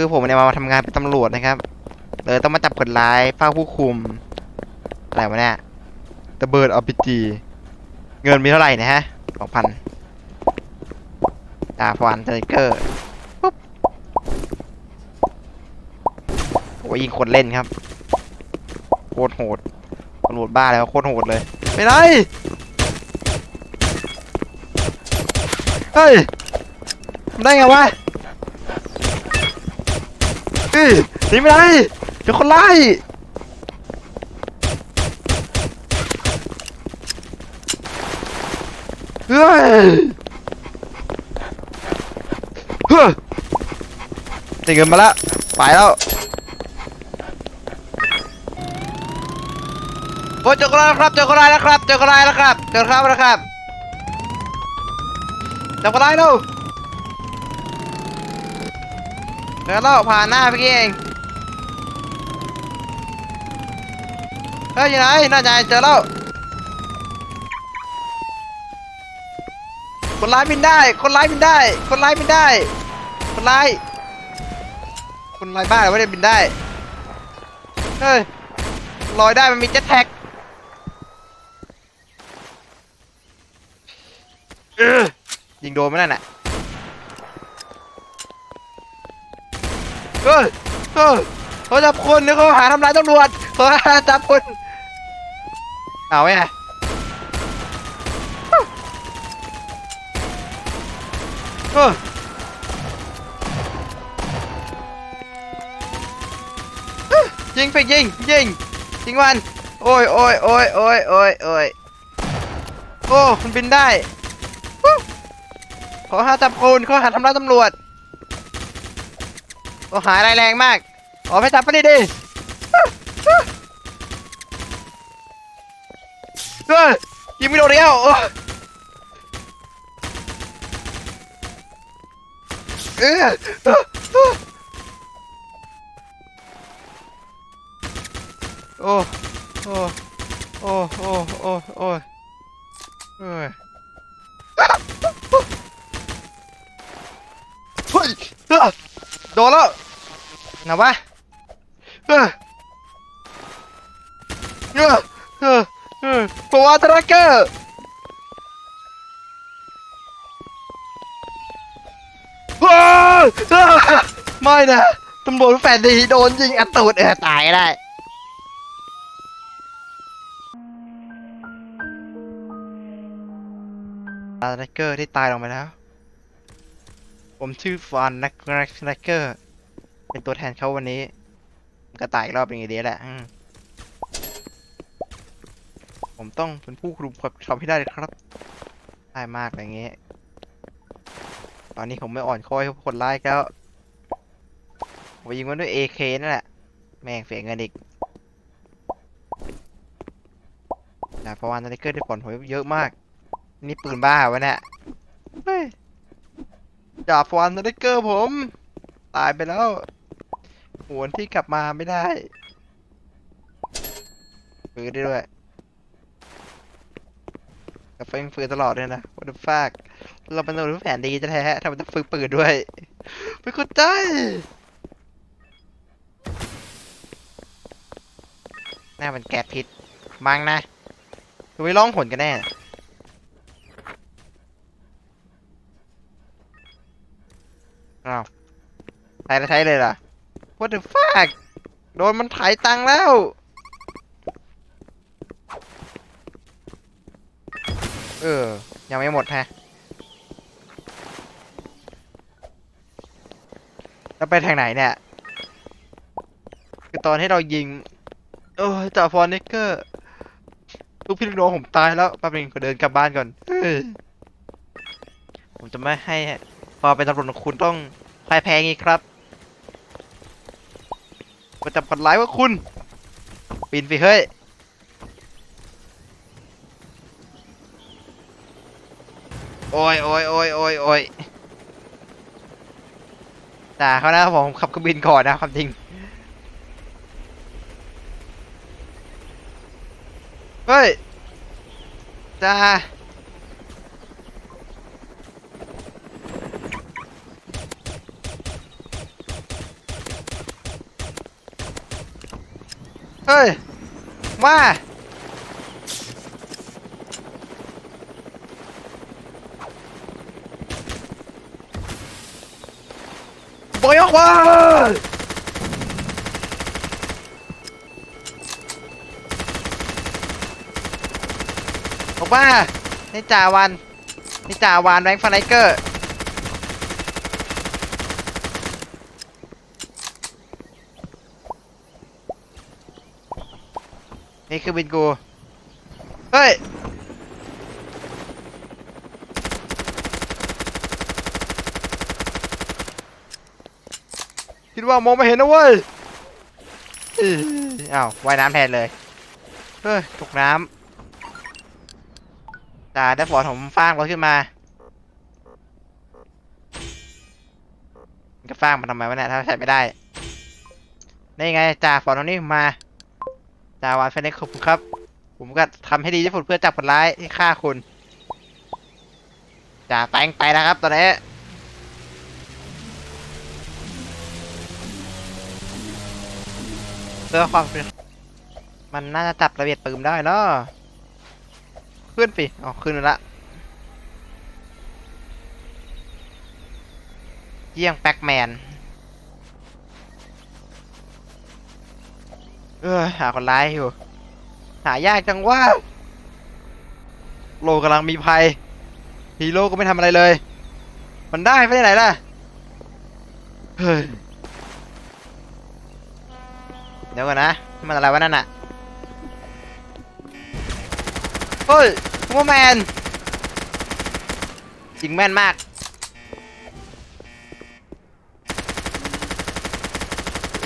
คือผมเนี่ยมาทำงานเป็นตำรวจนะครับเลยต้องมาจับคนร้ายเฝ้าผู้คุม อะไรวะเนี่ยตะเบิดออพีจีเงินมีเท่าไหร่นะฮะสองพันดาฟันสไตรเกอร์ปุ๊บโอ้ยยิงคนเล่นครับโคตรโหดตำรวจบ้าแล้วโคตรโหดเลยไปไหนเฮ้ยทำได้ไงวะ หนีไม่ได้เดี๋ยวคนไล่เฮ้ยเฮ้ยได้เงินมาแล้วไปแล้วโอ้ยเจอคนร้ายแล้วครับเจอคนร้ายแล้วครับเจอคนร้ายแล้วครับเจอคร้ายแล้วครับจับคนร้าย แล้วเจอแล้วผ่านหน้าเมื่อกี้เองเฮ้ยอยู่ไหนน่าจะเจอแล้วคนร้ายบินได้ คนร้ายบินได้ คนร้ายบินได้ คนร้าย คนร้ายบ้าเหรอไม่ได้บินได้ เฮ้ย ลอยได้มันมีเจ็ตแท็กเออยิงโดนไหมนั่นน่ะ เฮ้ยเฮ้ยเขาจับคนนี่เขาหาทำร้ายตำรวจเขาหาจับคนเอาไงเฮ้ยยิงไปยิงยิงยิงมันโอ้ยโอ้ยโอ้ยโอ้ยโอ้ยโอ้ยโอ้มันบินได้ฮู้ขอหาจับคนขอหาทำร้ายตำรวจ โอ้หาอะไรแรงมาก อ๋อไปจับไปดิดิเฮ้ยยิงไม่โดนแล้วเออเออเออโอ้โอ้โอ้โอ้โอ้โอ้เอ้ยเฮ้ย โดนแล้วนะวะเออเออเออเออปวาตราเกอร์ว้าวไม่นะตำรวจแฟนดีโดนยิงอัดตูดเออตายได้อาร์เกอร์ที่ตายลงไปแล้ว ผมชื่อฟานนักนักเกอร์ เป็นตัวแทนเขาวันนี้ผมก็ตายรอบเป็นไงดีแหละผมต้องเป็นผู้คุมความทำให้ได้เลยครับได้มากอะไรเงี้ยตอนนี้ผมไม่อ่อนคอยกับคนร้ายแล้วผมยิงมันด้วย AK นั่นแหละ แม่งเสียเงินอีกแต่เพราะว่านาฬิกาได้ผลผมเยอะมาก นี่ปืนบ้าวะเนี่ย เฮ้ยจ่าฟอนนาฬิกาผม ตายไปแล้วหวนที่กลับมาไม่ได้ปืนได้ด้วยกับเฟงฟืนตลอดเลยนะ what the fuck เราเป็นตำรวจแผนดีจะแท้ทำไมต้องฝึกปืนด้วยไม่เข้าใจน่าเป็นแก๊สพิษ มั้งนะคือไม่ร้องผลกันแน่ อ้าวใช้แล้วใช้เลยล่ะ What the fuck โดนมันไถ่ายตังแล้ว เออ ยังไม่หมดฮะแล้วไปทางไหนเนี่ย คือตอนให้เรายิง โอ้ยจ่าฟอนนิกเกอร์ลูกพี่ลูกน้องผมตายแล้วแป๊บนึงขอเดินกลับบ้านก่อน ผมจะไม่ให้ พอเป็นตำรวจของคุณต้องพ่ายแพ้งี้ครับมาจับคนร้ายว่าคุณปีนไปเฮ้ยโอ้ยโอ้ยโอ้ยโอ้ยโอ้ยด่าเขานะผมขับเครื่องบินก่อนนะความจริงเฮ้ยจ้า เฮ้ย มาบอยออกมาออกมานี่จ่าวันนี่จ่าวานแบงค์ฟาไนเกอร์ นี่คือบินกู เฮ้ย คิดว่ามองไม่เห็นนะเว้ยอื้ออ้าวว่ายน้ำแทนเลย เฮ้ยตกน้ำจ่าได้ฝอนผมฟางรถขึ้นมาจะฟางมาทำไมวะเนี่ยถ้าใช้ไม่ได้ นี่ไงจ่าฝอนตรงนี้มา จาวานเฟนเน็กขอบคุณครับ ผมก็ทำให้ดีที่สุดเพื่อจับคนร้ายที่ฆ่าคุณจ่าแปงไปนะครับตอนนี้เพื่อความมันน่าจะจับระเบียดปืนได้เนาะขึ้นไปอ๋อขึ้นแล้วละเยี่ยงแบ็กแมน เออหาคนร้ายอยู่ หายากจังว่าโลกำลังมีภัยฮีโร่ก็ไม่ทำอะไรเลย มันได้ไปไหนล่ะ เฮ้ย เดี๋ยวก่อนนะ มันอะไรวะนั่นน่ะเฮ้ยซูแมนยิงแม่นมาก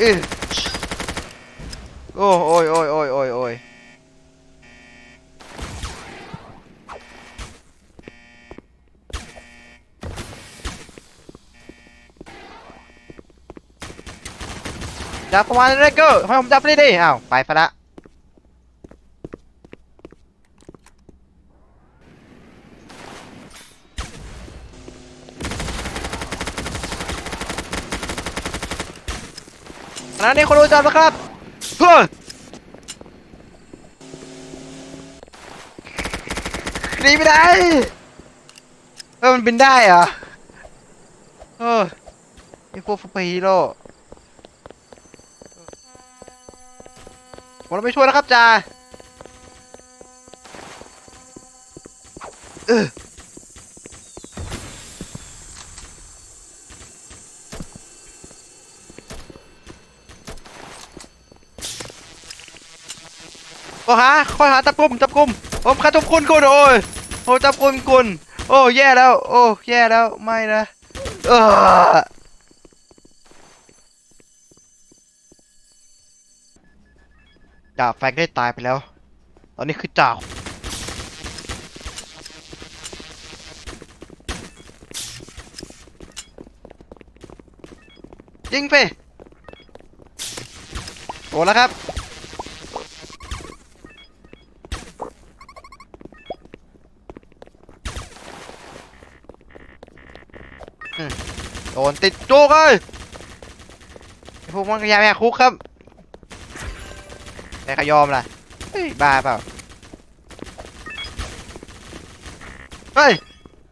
อื้อ โอ้โอ้ยโอ้ยโอ้ยโอ้ยโอ้ยจับประมาณนี้เกอร์ให้ผมจับนี่ดิอ้าวไปฟะละขณะนี้คนดูจับนะครับ หนีไม่ได้เออมันบินได้เหรอเออไอพวกฟุปฮีโร่ผมเราไปช่วยแล้วครับจ่าเออ หาคอหาจับกลุ่มจับกลุ่มผมขาจับคุณคุณโอ้ยโอ้จับคุณคุณโอ้แย่แล้ว โอ้แย่แล้วไม่นะเออจ่าแฟงได้ตายไปแล้ว ตอนนี้คือจ่ายิงไปโอ้แล้วครับ นติดจุกเลยพวกมันก็ยาแม่คุกครับแต่ขยอมล่ะเฮ้ยบ้าเปล่าเฮ้ย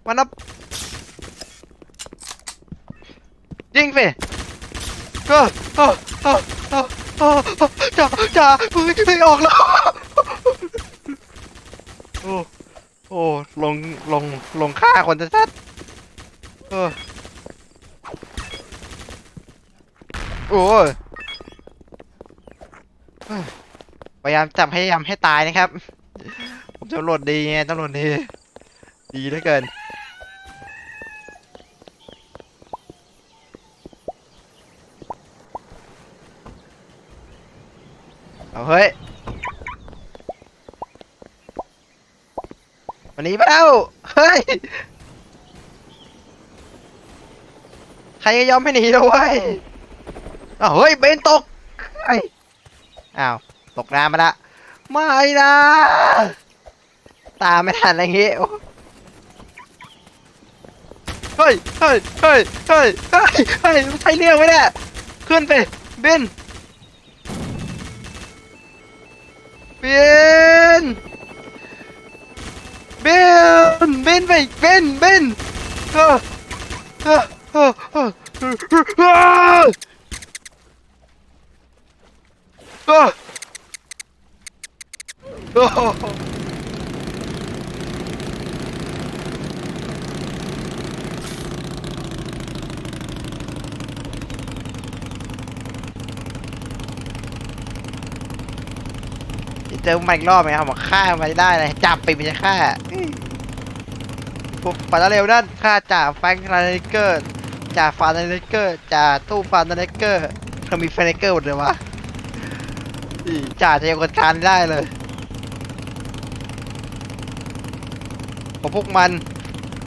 มันนับยิงสิเออเออเออเออเอจ่าจ่าเฮ้ยเฮ้ยออกแล้วโอ้โอ้ลงลงลงฆ่าคนจะชัดเออ โอ้ยพยายามจับให้ยำให้ตายนะครับ ผมตำรวจดีไงตำรวจดี ดีเหลือเกิน เอาเฮ้ย วันนี้ไปล้วเฮ้ย ใครจะยอมให้หนีแล้วเว้ย เฮ้ยเบนตกไอ้อ้าวตกน้ำมาละไม่นะ ตาไม่ทันอะไรเงี้ยเฮ้ยเฮ้ยเฮ้ยเฮ้ยเฮ้ยเฮ้ยใช้เรื่องไหมเนี่ยขึ้นไปเบนเบนเบนเบนไปเบนเบนเออเออเออ ออโอ้เจอมันอีกรอบไหมครับมาฆ่ามันได้เลยจับไปมันจะฆ่าพวกปัตเร็วนั่นฆ่าจ่าแฟรงค์ฟาเนเกอร์จ่าฟาเนเกอร์จ่าตู้ฟาเนเกอร์เขามีฟาเนเกอร์หมดเลยวะ อีจ่าจะยังกดการได้เลยพอพวกมัน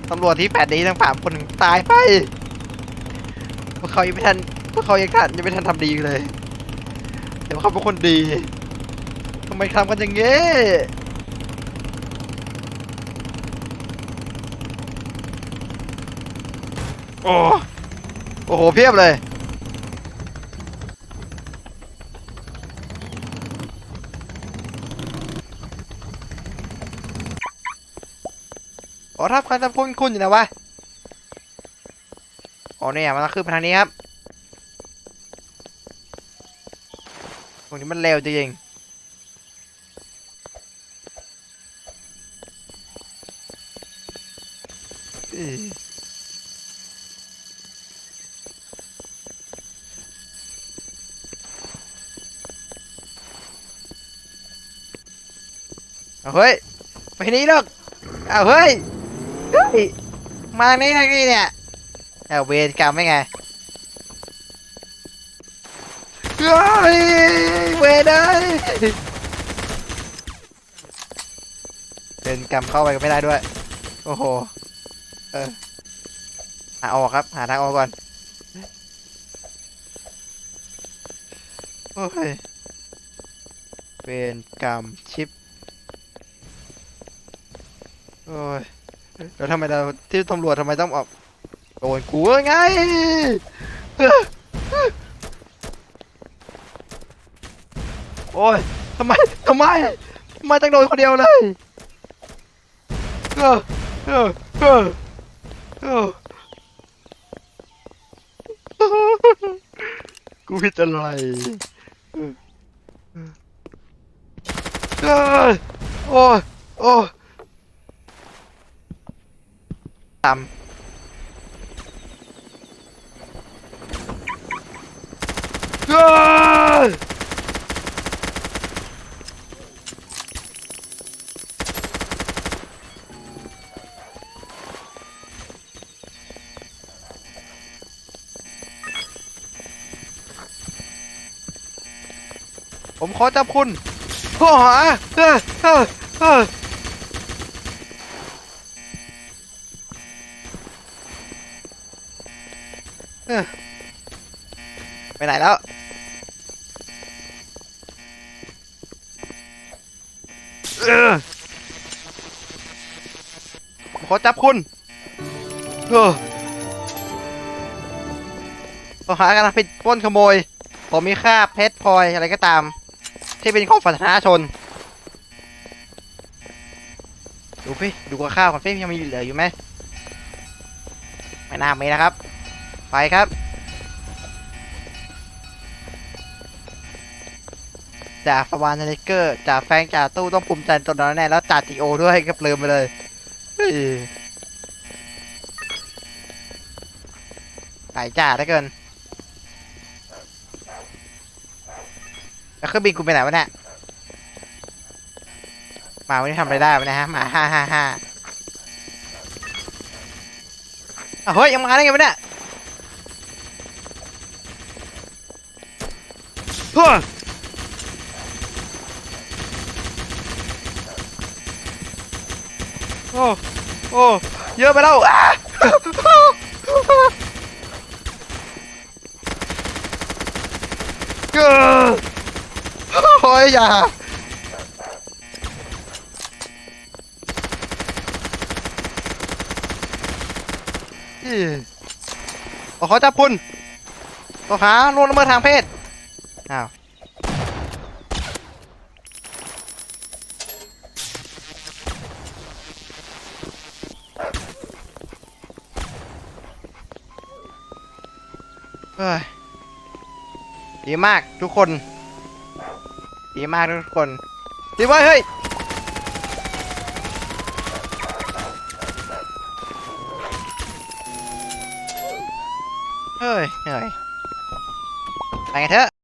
ตำรวจที่แปดดีทั้งสามคนตายไปพวกเขายังไม่ทันพวกเขายังทันยังไม่ทันทำดีเลยแต่ว่าเขาเป็นคนดีทำไมทำกันอย่างงี้โอ้โอ้โหเพียบเลย อ๋อทับคันทับคุณคุณอยู่นะวะอ๋อเนี่ยมันต้องขึ้นไปทางนี้ครับตรงนี้มันเร็วจริงเอ้ยเอาเฮ้ย ไปนี่หรอกเอาเฮ้ย ฮ้ยมานี่ทางนี้เนี่ยเอาเวรกรรมไม่ไงเฮ้ยเวรเลยเวรกรรมเข้าไปก็ไม่ได้ด้วย โอ้โห เออ หาออกครับ หาทางออกก่อน โอ้ยเป็นกรรมชิป โอ้ย แล้วทำไมเราที่ตำรวจทำไมต้องออกโดนกูไงโอ้ยทำไมทำไมทำไมต้องโดนคนเดียวเลยเออเออเออเออกูผิดอะไรโอ้ยโอ้ย ตามเอ้ยผมขอจับคุณข้อหาเออเออเออเออ ไปไหนแล้ว ขอจับคุณเออข้อหาการผิดปล้นขโมย ผมมีค่าเพชรพลอยอะไรก็ตาม ที่เป็นของสาธารณชน ดูพี่ดูกับข้าวก่อนพี่ยังมีเหลืออยู่ไหมไม่น่ามีนะครับ ไปครับจ่าฟาวานเนเกอร์จ่าแฟงจ่าตู้ต้องภูมิใจตัวนั้นแน่แล้วจ่าจีโอด้วยก็เลืมไปเลยเฮ้ยหายจ่าได้เกินแล้วเครื่องบินกูไปไหนวะเนี่ยมาวันนี้ทำอะไรได้วะเนี่ยฮะมาห้าห้าห้าอ้าวเฮ้ยยังมาได้ไงวะเนี่ย ฮ้ยโอ้โอ้เยอะไปแล้วอ้าเก้อโอ้ยอย่าอีโอ้เขาจับคุณตัวหาล่วงละเมิดทางเพศ อ้าวเฮ้ยดีมากทุกคน ดีมากทุกคนดีว่าเฮ้ยเฮ้ยเหนื่ยไปกันเถอะ